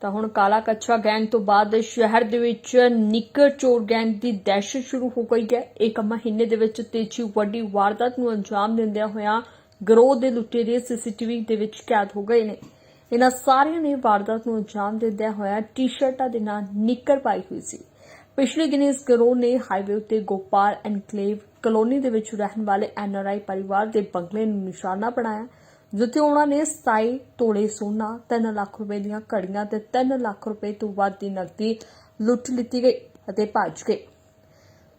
ਤਾਂ ਹੁਣ ਕਾਲਾ ਕੱਛਾ ਗੈਂਗ ਤੋਂ ਬਾਅਦ ਸ਼ਹਿਰ ਦੇ ਵਿੱਚ ਨਿੱਕਰ ਚੋਰ ਗੈਂਗ ਦੀ ਦਹਿਸ਼ਤ ਸ਼ੁਰੂ ਹੋ ਗਈ ਹੈ। ਇੱਕ ਮਹੀਨੇ ਦੇ ਵਿੱਚ ਤੀਜੀ ਵੱਡੀ ਵਾਰਦਾਤ ਨੂੰ ਅੰਜਾਮ ਦਿੰਦਿਆਂ ਹੋਇਆਂ ਗਰੋਹ ਦੇ ਲੁਟੇਰੇ ਸੀਸੀਟੀਵੀ ਦੇ ਵਿੱਚ ਕੈਦ ਹੋ ਗਏ ਨੇ। ਇਹਨਾਂ ਸਾਰਿਆਂ ਨੇ ਵਾਰਦਾਤ ਨੂੰ ਅੰਜਾਮ ਦਿੰਦਿਆਂ ਹੋਇਆਂ ਟੀ-ਸ਼ਰਟਾਂ ਦੇ ਨਾਲ ਨਿੱਕਰ ਪਾਈ ਹੋਈ ਸੀ। ਪਿਛਲੇ ਦਿਨ ਇਸ ਗਰੋਹ ਨੇ ਹਾਈਵੇ ਉੱਤੇ ਗੋਪਾਲ ਐਨਕਲੇਵ ਕਲੋਨੀ ਦੇ ਵਿੱਚ ਰਹਿਣ ਵਾਲੇ ਐਨਆਰਆਈ ਪਰਿਵਾਰ ਦੇ ਬੰਗਲੇ ਨੂੰ ਨਿਸ਼ਾਨਾ ਬਣਾਇਆ। ਜਿੱਥੇ ਉਹਨਾਂ ਨੇ 27 ਤੋਲੇ ਸੋਨਾ 3 ਲੱਖ ਰੁਪਏ ਦੀਆਂ ਘੜੀਆਂ ਤੇ 3 ਲੱਖ ਰੁਪਏ ਤੋਂ ਵੱਧ ਦੀ ਨਕਦੀ ਲੁੱਟ ਲਿੱਤੀ ਗਈ ਅਤੇ ਭੱਜ ਗਏ।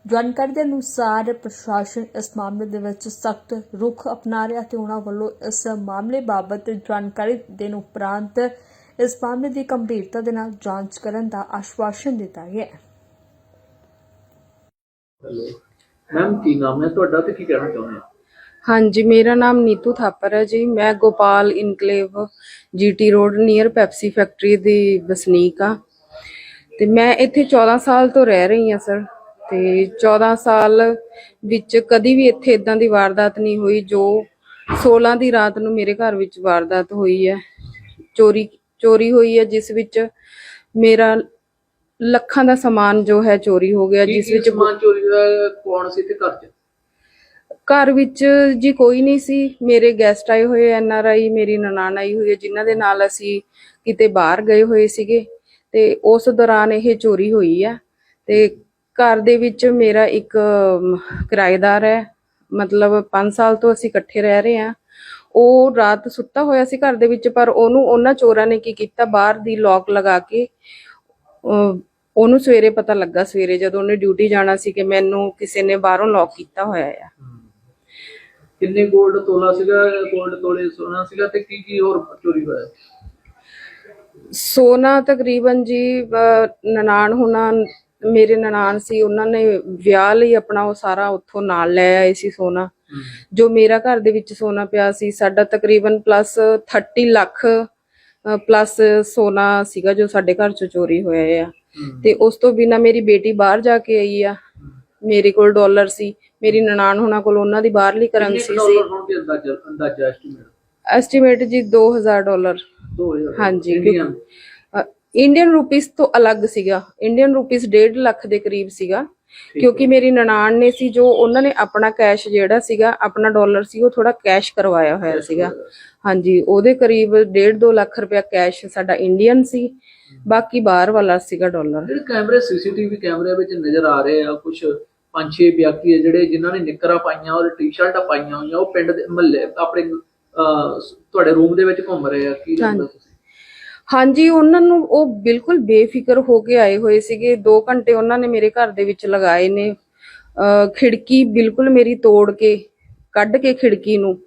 ਜਾਣਕਾਰੀ ਦੇ ਅਨੁਸਾਰ ਪ੍ਰਸ਼ਾਸਨ ਇਸ ਮਾਮਲੇ ਦੇ ਵਿੱਚ ਸਖਤ ਰੁਖ ਅਪਣਾ ਰਿਹਾ ਤੇ ਉਹਨਾਂ ਵੱਲੋਂ ਇਸ ਮਾਮਲੇ ਬਾਬਤ ਜਾਣਕਾਰੀ ਦੇਣ ਉਪਰੰਤ ਇਸ ਮਾਮਲੇ ਦੀ ਗੰਭੀਰਤਾ ਦੇ ਨਾਲ ਜਾਂਚ ਕਰਨ ਦਾ ਆਸ਼ਵਾਸਨ ਦਿੱਤਾ ਗਿਆ ਹੈ। ਹੈਲੋ। ਮੈਮ, ਕੀ ਨਾਮ ਹੈ ਤੁਹਾਡਾ ਤੇ ਕੀ ਕਹਿਣਾ ਚਾਹੁੰਦੇ ਹੋ? ਹਾਂਜੀ ਮੇਰਾ ਨਾਮ ਨੀਤੂ ਥਾਪਰ ਹੈ ਜੀ। ਮੈਂ Gopal enclave GT road near Pepsi factory ਦੀ ਵਸਨੀਕ ਆ ਤੇ ਮੈਂ ਇੱਥੇ 14 ਸਾਲ ਤੋਂ ਰਹਿ ਰਹੀ ਹਾਂ ਸਰ। ਤੇ 14 ਸਾਲ ਵਿੱਚ ਕਦੀ ਵੀ ਇੱਥੇ ਇਦਾਂ ਦੀ ਵਾਰਦਾਤ ਨਹੀਂ ਹੋਈ ਜੋ 16 ਦੀ ਰਾਤ ਨੂੰ ਮੇਰੇ ਘਰ ਵਿੱਚ ਵਾਰਦਾਤ ਹੋਈ ਹੈ। ਚੋਰੀ ਚੋਰੀ ਹੋਈ ਹੈ ਜਿਸ ਵਿੱਚ ਮੇਰਾ ਲੱਖਾਂ ਦਾ ਸਮਾਨ ਜੋ ਹੈ ਚੋਰੀ ਹੋ ਗਿਆ ਜਿਸ ਵਿੱਚ ਸਮਾਨ ਚੋਰੀ ਦਾ ਕੌਣ ਸੀ ਤੇ ਘਰ ਚ? ਘਰ ਵਿੱਚ ਜੀ ਕੋਈ ਨਹੀਂ ਸੀ। ਮੇਰੇ ਗੈਸਟ ਆਏ ਹੋਏ ਐਨ ਆਰ ਆਈ ਮੇਰੀ ਨਨਾਣ ਆਈ ਹੋਈ ਹੈ ਜਿਨ੍ਹਾਂ ਦੇ ਨਾਲ ਅਸੀਂ ਕਿਤੇ ਬਾਹਰ ਗਏ ਹੋਏ ਸੀਗੇ। ਤੇ ਉਸ ਦੌਰਾਨ ਇਹ ਚੋਰੀ ਹੋਈ ਆ। ਤੇ ਘਰ ਦੇ ਵਿੱਚ ਮੇਰਾ ਇੱਕ ਕਿਰਾਏਦਾਰ ਹੈ। ਮਤਲਬ 5 ਸਾਲ ਤੋਂ ਅਸੀਂ ਇਕੱਠੇ ਰਹਿ ਰਹੇ ਹਾਂ। ਉਹ ਰਾਤ ਸੁੱਤਾ ਹੋਇਆ ਸੀ ਘਰ ਦੇ ਵਿੱਚ ਪਰ ਉਹਨੂੰ ਉਹਨਾਂ ਚੋਰਾਂ ਨੇ ਕੀ ਕੀਤਾ? ਬਾਹਰ ਦੀ ਲੋਕ ਲਗਾ ਕੇ ਅਹ, ਉਹਨੂੰ ਸਵੇਰੇ ਪਤਾ ਲੱਗਾ ਸਵੇਰੇ ਜਦੋਂ ਉਹਨੇ ਡਿਊਟੀ ਜਾਣਾ ਸੀ ਕਿ ਮੈਨੂੰ ਕਿਸੇ ਨੇ ਬਾਹਰੋਂ ਲੌਕ ਕੀਤਾ ਹੋਇਆ ਆ। ਕਿੰਨੇ 골ਡ ਤੋਲਾ ਸੀਗਾ 골ਡ ਤੋਲੇ ਸੋਨਾ ਸੀਗਾ ਤੇ ਕੀ ਕੀ ਹੋਰ ਚੋਰੀ ਹੋਇਆ? ਸੋਨਾ ਤਕਰੀਬਨ ਜੀ ਨਨਾਣ ਹੁਣਾ ਮੇਰੇ ਨਨਾਣ ਸੀ ਉਹਨਾਂ ਨੇ ਵਿਆਹ ਲਈ ਆਪਣਾ ਉਹ ਸਾਰਾ ਉੱਥੋਂ ਨਾਲ ਲੈ ਆਏ ਸੀ ਸੋਨਾ। ਜੋ ਮੇਰਾ ਘਰ ਦੇ ਵਿੱਚ ਸੋਨਾ ਪਿਆ ਸੀ ਸਾਡਾ ਤਕਰੀਬਨ ਪਲੱਸ 30 ਲੱਖ ਪਲੱਸ ਸੋਨਾ ਸੀਗਾ ਜੋ ਸਾਡੇ ਘਰ ਚੋਂ ਚੋਰੀ ਹੋਇਆ ਆ। ਤੇ ਉਸ ਤੋਂ ਬਿਨਾ ਮੇਰੀ ਬੇਟੀ ਬਾਹਰ ਜਾ ਕੇ ਆਈ ਆ। ਮੇਰੇ ਕੋਲ ਡਾਲਰ ਸੀ ਮੇਰੀ ਨਨਾਣ ਹੁਣਾਂ ਕੋਲ ਉਹਨਾਂ ਦੀ ਬਾਹਰਲੀ ਕਰੰਸੀ ਸੀ। ਡਾਲਰ ਹੋਣ ਦੀ ਅੰਦਾਜ਼ਾ ਅੰਦਾਜ਼ਾ ਐਸਟੀਮੇਟ ਐਸਟੀਮੇਟ ਜੀ 2000 ਡਾਲਰ। 2000 ਹਾਂਜੀ, ਇੰਡੀਅਨ ਇੰਡੀਅਨ ਰੁਪੀਸ ਤੋਂ ਅਲੱਗ ਸੀਗਾ। ਇੰਡੀਅਨ ਰੁਪੀਸ 1.5 ਲੱਖ ਦੇ ਕਰੀਬ ਸੀਗਾ। ਕਿਉਂਕਿ ਮੇਰੀ ਨਨਾਣ ਨੇ ਸੀ ਜੋ ਉਹਨਾਂ ਨੇ ਆਪਣਾ ਕੈਸ਼ ਜਿਹੜਾ ਸੀਗਾ ਆਪਣਾ ਡਾਲਰ ਸੀ ਉਹ ਥੋੜਾ ਕੈਸ਼ ਕਰਵਾਇਆ ਹੋਇਆ ਸੀਗਾ। ਹਾਂਜੀ ਉਹਦੇ ਕਰੀਬ 1.5 2 ਲੱਖ ਰੁਪਇਆ ਕੈਸ਼ ਸਾਡਾ ਇੰਡੀਅਨ ਸੀ। ਬਾਕੀ ਬਾਹਰ ਵਾਲਾ ਸੀਗਾ ਡਾਲਰ। ਜਿਹੜੇ ਕੈਮਰੇ ਸੀਸੀਟੀਵੀ ਕੈਮਰੇ ਵਿੱਚ ਨਜ਼ਰ ਆ ਰਹੇ ਆ ਕੁਝ ਪੰਜ ਛੇ ਵਿਅਕਤੀ ਆ ਜਿਹੜੇ ਜਿਨ੍ਹਾਂ ਨੇ ਨਿੱਕਰਾਂ ਪਾਈਆਂ ਔਰ ਟੀ-ਸ਼ਰਟਾਂ ਪਾਈਆਂ ਹੋਈਆਂ ਉਹ ਪਿੰਡ ਦੇ ਮਹੱਲੇ ਆਪਣੇ ਤੁਹਾਡੇ ਰੂਮ ਦੇ ਵਿੱਚ ਘੁੰਮ ਰਹੇ ਆ ਕੀ ਲੱਗਦਾ ਤੁਸੀਂ? ਹਾਂਜੀ ਉਹਨਾਂ ਨੂੰ ਉਹ ਬਿਲਕੁਲ ਬੇਫਿਕਰ ਹੋ ਕੇ ਆਏ ਹੋਏ ਸੀਗੇ। 2 ਘੰਟੇ ਉਹਨਾਂ ਨੇ ਮੇਰੇ ਘਰ ਦੇ ਵਿੱਚ ਲਗਾਏ ਨੇ। ਖਿੜਕੀ ਬਿਲਕੁਲ ਮੇਰੀ ਤੋੜ ਕੇ ਕੱਢ ਕੇ ਖਿੜਕੀ ਨੂੰ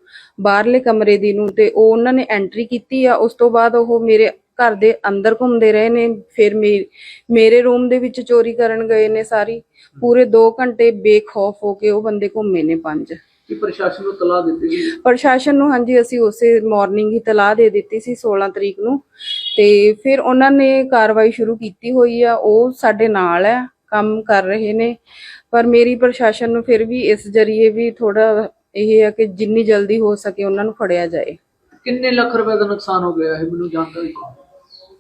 ਬਾਹਰਲੇ ਕਮਰੇ ਦੀ ਨੂੰ ਤੇ ਉਹ ਉਹਨਾਂ ਨੇ ਐਂਟਰੀ ਕੀਤੀ ਆ। ਉਸ ਤੋਂ ਬਾਅਦ ਉਹ ਮੇਰੇ ਘਰ ਦੇ ਅੰਦਰ ਘੁੰਮਦੇ ਰਹੇ ਨੇ ਫਿਰ ਮੇ- ਮੇਰੇ ਰੂਮ ਦੇ ਵਿੱਚ ਚੋਰੀ ਕਰਨ ਗਏ ਨੇ ਸਾਰੀ। ਪੂਰੇ 2 ਘੰਟੇ ਬੇਖੌਫ ਹੋ ਕੇ ਉਹ ਬੰਦੇ ਘੁੰਮੇ ਨੇ ਪੰਜ। ਕੀ ਪ੍ਰਸ਼ਾਸਨ ਨੂੰ ਤਲਾਹ ਦਿੱਤੀ ਗਈ? ਪ੍ਰਸ਼ਾਸਨ ਨੂੰ ਹਾਂਜੀ ਅਸੀਂ ਉਸੇ ਮਾਰਨਿੰਗ ਹੀ ਤਲਾਹ ਦੇ ਦਿੱਤੀ ਸੀ 16 ਤਰੀਕ ਨੂੰ। ਤੇ ਫਿਰ ਉਹਨਾਂ ਨੇ ਕਾਰਵਾਈ ਸ਼ੁਰੂ ਕੀਤੀ ਹੋਈ ਆ ਉਹ ਸਾਡੇ ਨਾਲ ਹੈ ਕੰਮ ਕਰ ਰਹੇ ਨੇ। ਪਰ ਮੇਰੀ ਪ੍ਰਸ਼ਾਸਨ ਨੂੰ ਫਿਰ ਵੀ ਇਸ ਜਰੀਏ ਵੀ ਥੋੜਾ ਇਹ ਹੈ ਕਿ ਜਿੰਨੀ ਜਲਦੀ ਹੋ ਸਕੇ ਉਹਨਾਂ ਨੂੰ ਫੜਿਆ ਜਾਏ। ਕਿੰਨੇ ਲੱਖ ਰੁਪਏ ਦਾ ਨੁਕਸਾਨ ਹੋ ਗਿਆ ਹੈ ਮੈਨੂੰ ਜਾਣਕਾਰੀ ਦਿਓ।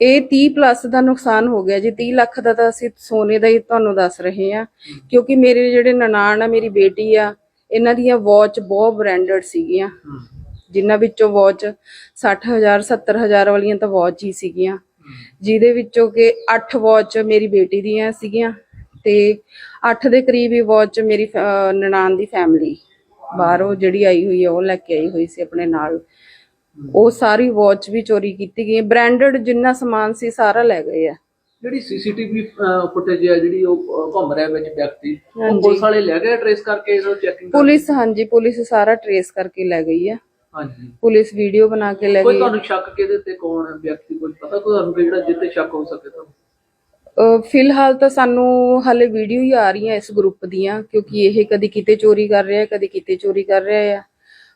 ਇਹ 30 ਪਲੱਸ ਦਾ ਨੁਕਸਾਨ ਹੋ ਗਿਆ ਜੀ। 30 ਲੱਖ ਦਾ ਤਾਂ ਅਸੀਂ ਸੋਨੇ ਦਾ ਹੀ ਤੁਹਾਨੂੰ ਦੱਸ ਰਹੇ ਹਾਂ। ਕਿਉਂਕਿ ਮੇਰੇ ਜਿਹੜੇ ਨਨਾਣ ਆ, ਮੇਰੀ ਬੇਟੀ ਆ, ਇਹਨਾਂ ਦੀਆਂ ਵਾਚ ਬਹੁਤ ਬ੍ਰਾਂਡਡ ਸੀਗੀਆਂ। ਜਿਨ੍ਹਾਂ ਵਿੱਚੋਂ ਵਾਚ 60000 70000 ਵਾਲੀਆਂ ਤਾਂ ਵਾਚ ਹੀ ਸੀਗੀਆਂ। ਜਿਹਦੇ ਵਿੱਚੋਂ ਕਿ 8 ਵਾਚ ਮੇਰੀ ਬੇਟੀ ਦੀਆਂ ਸੀਗੀਆਂ ਤੇ 8 ਦੇ ਕਰੀਬ ਹੀ ਵਾਚ ਮੇਰੀ ਫੈ- ਨਨਾਣ ਦੀ ਫੈਮਿਲੀ ਬਾਹਰੋਂ ਜਿਹੜੀ ਆਈ ਹੋਈ ਆ, ਉਹ ਲੈ ਕੇ ਆਈ ਹੋਈ ਸੀ ਆਪਣੇ ਨਾਲ। ਉਹ ਸਾਰੀ ਵਾਚ ਵੀ ਚੋਰੀ ਕੀਤੀ ਗਈ ਬ੍ਰਾਂਡਡ ਜਿੰਨਾ ਸਮਾਨ ਸੀ ਸਾਰਾ ਲੈ ਗਏ ਆ। ਜਿਹੜੀ ਸੀਸੀਟੀਵੀ ਫੁਟੇਜ ਹੈ ਜਿਹੜੀ ਉਹ ਘੁੰਮ ਰਿਹਾ ਵਿੱਚ ਵਿਅਕਤੀ ਉਹ। ਪੁਲਿਸ ਵਾਲੇ ਲੈ ਗਏ ਟ੍ਰੇਸ ਕਰਕੇ ਇਹਨੂੰ ਚੈਕਿੰਗ ਪੁਲਿਸ ਹਾਂਜੀ ਪੁਲਿਸ ਸਾਰਾ ਟਰੇਸ ਕਰਕੇ ਲੈ ਗਈ ਆ। ਹਾਂਜੀ। ਪੁਲਿਸ ਵੀਡੀਓ ਬਣਾ ਕੇ ਲੈ ਕੋਈ ਗਈ ਆ। ਤੁਹਾਨੂੰ ਸ਼ੱਕ ਕਿਹਦੇ ਤੇ ਕੌਣ ਹੈ ਵਿਅਕਤੀ ਕੋਈ? ਪਤਾ ਕੋਈ ਤੁਹਾਨੂੰ ਜਿਹੜਾ ਜਿੱਤੇ ਸ਼ੱਕ ਹੋ ਸਕੇ ਤੁਹਾਨੂੰ ਫਿਲਹਾਲ ਤਾਂ ਸਾਨੂੰ ਹਾਲੇ ਵੀਡੀਓ ਹੀ ਆ ਰਹੀਆਂ ਇਸ ਗਰੁੱਪ ਦੀਆਂ ਕਿਉਂਕਿ ਇਹ ਕਦੀ ਕਿਤੇ ਚੋਰੀ ਕਰ ਰਿਹਾ ਕਦੀ ਕਿਤੇ ਚੋਰੀ ਕਰ ਰਿਹਾ ਆ।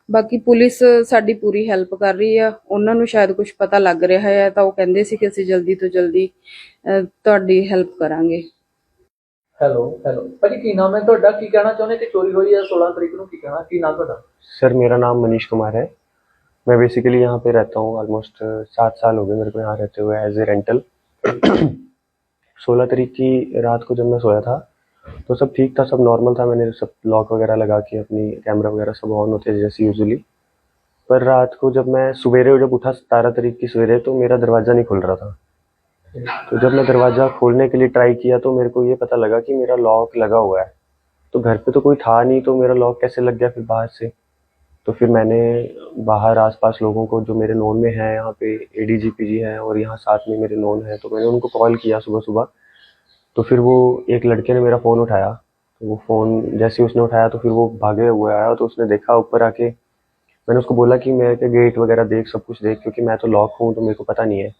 ਬਾਕੀ ਪੁਲਿਸ ਸਾਡੀ ਪੂਰੀ ਹੈਲਪ ਕਰ ਰਹੀ ਆ ਉਹਨਾਂ ਨੂੰ ਸ਼ਾਇਦ ਕੁਝ ਪਤਾ ਲੱਗ ਰਿਹਾ ਹੈ ਤਾਂ ਉਹ ਕਹਿੰਦੇ ਸੀ ਕਿ ਅਸੀਂ ਜਲਦੀ ਤੋਂ ਜਲਦੀ ਅਹ, ਤੁਹਾਡੀ ਹੈਲਪ ਕਰਾਂਗੇ ਹੈਲੋ ਹੈਲੋ ਭਾਜੀ ਕੀ ਨਾਮ ਹੈ ਤੁਹਾਡਾ ਕੀ ਕਹਿਣਾ ਚਾਹੁੰਦੇ ਕਿ ਚੋਰੀ ਹੋਈ ਹੈ 16 ਤਰੀਕ ਨੂੰ ਕੀ ਕਹਿਣਾ ਕੀ ਨਾਮ ਤੁਹਾਡਾ सर मेरा नाम मनीष कुमार है मैं बेसिकली यहाँ पे रहता हूँ ऑलमोस्ट सात साल हो गए मेरे को यहाँ रहते हुए एज ए रेंटल सोलह तारीख की रात को जब मैं सोया था तो सब ठीक था, सब नॉर्मल था। मैंने सब लॉक वगैरह लगा के अपनी कैमरा वगैरह सब ऑन होते थे जैसे यूजली पर रात को जब मैं सवेरे जब उठा सतारह तारीख की सवेरे तो मेरा दरवाज़ा नहीं खुल रहा था। तो जब मैं दरवाज़ा खोलने के लिए ट्राई किया तो मेरे को ये पता लगा कि मेरा लॉक लगा हुआ है। तो घर पे तो कोई था नहीं तो मेरा लॉक कैसे लग गया फिर बाहर से? तो फिर मैंने बाहर आसपास लोगों को जो मेरे नोन में है, यहाँ पे एडीजीपी जी पी जी हैं और यहाँ साथ में मेरे नोन है तो मैंने उनको कॉल किया सुबह सुबह तो फिर वो एक लड़के ने मेरा फ़ोन उठाया। तो वो फ़ोन जैसे उसने उठाया तो फिर वो भागे हुए आया तो उसने देखा ऊपर आके। मैंने उसको बोला कि मेरे के गेट वगैरह देख, सब कुछ देख, क्योंकि मैं तो लॉक हूँ तो मेरे को पता नहीं है।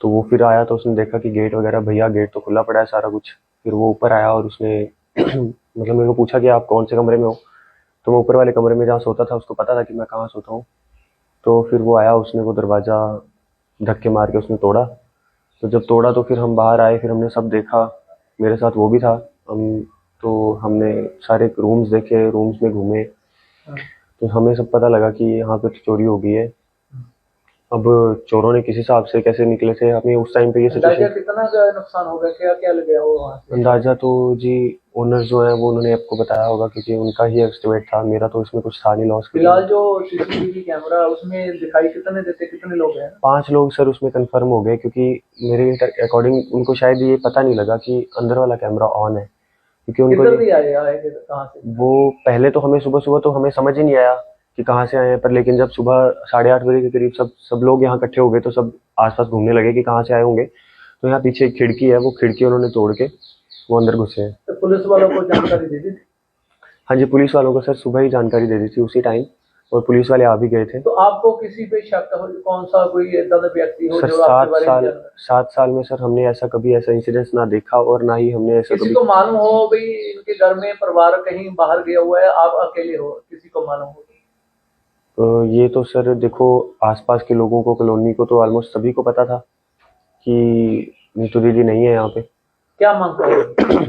तो वो फिर आया तो उसने देखा कि गेट वगैरह, भैया गेट तो खुला पड़ा है सारा कुछ। फिर वो ऊपर आया और उसने मतलब मेरे को पूछा कि आप कौन से कमरे में हो? तो मैं ऊपर वाले कमरे में जहाँ सोता था, उसको पता था कि मैं कहाँ सोता हूँ। तो फिर वो आया, उसने वो दरवाज़ा धक्के मार के उसने तोड़ा। तो जब तोड़ा तो फिर हम बाहर आए फिर हमने सब देखा। मेरे साथ वो भी था। हम तो हमने सारे रूम्स देखे रूम्स में घूमे। तो हमें सब पता लगा कि यहाँ पे चोरी हो गई है। अब चोरों ने किस हिसाब से कैसे निकले थे? हमें उस टाइम पे ये अंदाज़ा सिचुएशन कितना का नुकसान हो गया क्या क्या लग गया वहाँ से? अंदाज़ा तो जी ओनर जो है वो उन्होंने आपको बताया होगा क्योंकि उनका ही एस्टिमेट था। मेरा तो इसमें कुछ था नहीं लॉस फ़िलहाल जो सीसीटीवी कैमरा उसमें दिखाई कितने देते कितने लोग हैं? पाँच लोग सर उसमें कंफर्म हो गए क्योंकि मेरे अकॉर्डिंग उनको शायद ये पता नहीं लगा कि अंदर वाला कैमरा ऑन है। क्योंकि उनको किधर भी आए आए थे कहाँ से? वो पहले तो हमें सुबह सुबह तो हमें समझ ही नहीं आया। कि कहाँ से आए हैं पर लेकिन जब सुबह साढ़े आठ बजे के करीब सब सब लोग यहाँ इकट्ठे हो गए तो सब आसपास घूमने लगे कि कहाँ से आए होंगे। तो यहाँ पीछे एक खिड़की है वो खिड़की उन्होंने तोड़ के वो अंदर घुसे हैं। तो पुलिस वालों को जानकारी दे दी थी? हाँ जी पुलिस वालों को सर सुबह ही जानकारी दे दी थी उसी टाइम और पुलिस वाले आ भी गए थे। तो आपको किसी पे शक हो कौन सा कोई ऐसा व्यक्ति हो सर जो आपके सात बारे में साल जानता है? सात साल में सर हमने ऐसा कभी ऐसा इंसिडेंस ना देखा और ना ही हमने ऐसा किसी कभी को मालूम हो भाई इनके घर में परिवार कहीं बाहर गया हुआ है आप अकेले हो किसी को मालूम हो? ये तो सर देखो आसपास के लोगों को कॉलोनी को तो ऑलमोस्ट सभी को पता था कि नीतू दीदी नहीं है यहाँ पे क्या मांग करोगे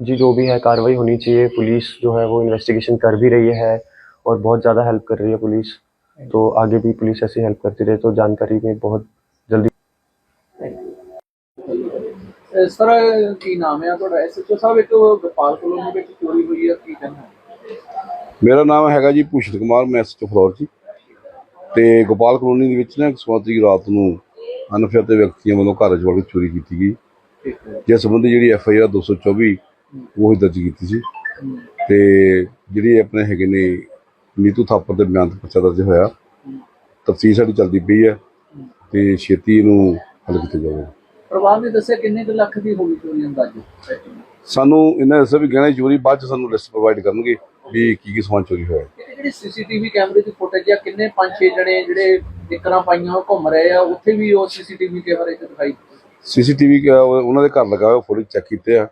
जी जो भी है कार्रवाई होनी चाहिए पुलिस जो है वो इन्वेस्टिगेशन कर भी रही है और बहुत ज़्यादा हेल्प कर रही है पुलिस तो आगे भी पुलिस ऐसी हेल्प करती रहे तो जानकारी में बहुत जल्दी ਅਹ ਸਰ ਕੀ ਨਾਮ ਹੈ ਤੁਹਾਡਾ ਐਸਐਚਓ ਸਾਹਿਬ ਇੱਕ ਗੋਪਾਲ ਕਲੋਨੀ ਵਿੱਚ ਚੋਰੀ ਹੋਈ ਹੈ ਕੀ ਕਹਿਣਾ ਹੈ ਮੇਰਾ ਨਾਮ ਹੈਗਾ ਜੀ ਭੂਸ਼ਣ ਕੁਮਾਰ ਮੈਂ ਐਸਐਚਓ ਫਲੋਰ ਜੀ। ਤੇ ਗੋਪਾਲ ਕਲੋਨੀ ਦੇ ਵਿੱਚ ਨਾ ਇੱਕ ਸਮਾਤਰੀ ਰਾਤ ਨੂੰ ਅਨਫਿਆਤੇ ਵਿਅਕਤੀਆਂ ਵੱਲੋਂ ਘਰ ਵੜ ਕੇ ਚੋਰੀ ਕੀਤੀ ਗਈ। ਜਿਸ ਸੰਬੰਧੀ ਜਿਹੜੀ ਐਫ ਆਈ ਆਰ 224 ਉਹ ਹੀ ਦਰਜ ਕੀਤੀ ਸੀ। ਤੇ ਜਿਹੜੀ ਆਪਣੇ ਹੈਗੇ ਨੇ ਨੀਤੂ ਥਾਪਰ ਦੇ ਬਿਆਨ ਤੇ ਪਰਚਾ ਦਰਜ ਹੋਇਆ। ਤਫਸੀਲ ਸਾਡੀ ਚੱਲਦੀ ਪਈ ਹੈ ਤੇ ਛੇਤੀ ਇਹਨੂੰ ਹੱਲ ਕੀਤਾ ਜਾਵੇਗਾ ਪਰਿਵਾਰ ਨੇ ਦੱਸਿਆ ਕਿੰਨੇ ਕੁ ਲੱਖ ਦੀ ਹੋ ਗਈ ਚੋਰੀ ਅੰਦਾਜ਼ੇ? ਸਾਨੂੰ ਇਹਨਾਂ ਦੱਸਿਆ ਵੀ ਗਹਿਣੇ ਚੋਰੀ ਬਾਅਦ ਚ ਸਾਨੂੰ ਲਿਸਟ ਪ੍ਰੋਵਾਈਡ ਕਰਨਗੇ। ਵੀ ਕੀ ਕੀ ਸਮਾਨ ਚੋਰੀ ਹੋਇਆ? ਜਿਹੜੀ ਸੀਸੀਟੀਵੀ ਕੈਮਰੇ ਦੀ ਫੁਟੇਜ ਆ ਕਿੰਨੇ ਪੰਜ ਛੇ ਜਣੇ ਜਿਹੜੇ ਨਿਕਰਾਂ ਪਾਈਆਂ ਉਹ ਘੁੰਮ ਰਹੇ ਆ ਉੱਥੇ ਵੀ ਉਹ ਸੀਸੀਟੀਵੀ ਕੈਮਰੇ 'ਚ ਦਿਖਾਈ ਸੀਸੀਟੀਵੀ ਉਹਨਾਂ ਦੇ ਘਰ ਲਗਾਇਆ ਫੋਟੋ ਚੈੱਕ ਕੀਤੇ ਆ।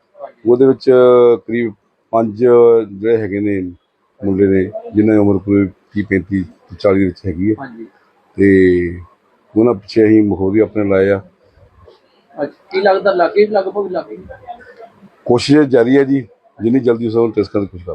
ਉਹਦੇ ਵਿੱਚ ਕਰੀਬ ਪੰਜ ਜਿਹੜੇ ਹੈਗੇ ਨੇ ਮੁੰਡੇ ਨੇ ਜਿਨ੍ਹਾਂ ਦੀ ਉਮਰ ਕੋਈ 30 35 40 ਦੇ ਵਿੱਚ ਹੈਗੀ ਹੈ ਹਾਂਜੀ। ਤੇ ਉਹਨਾਂ ਪਿੱਛੇ ਅਸੀਂ ਮਖੌਰੀ ਆਪਣੇ ਲਾਏ ਆ। ਅੱਛਾ ਕੀ ਲੱਗਦਾ ਲੱਗੇ ਲਗਭਗ ਲੱਗੇ ਕੋਸ਼ਿਸ਼ ਜਾਰੀ ਹੈ ਜੀ ਜਿੰਨੀ ਜਲਦੀ ਉਸ ਨੂੰ ਟੈਸਟ ਕਰਨ ਦੀ ਕੋਸ਼ਿਸ਼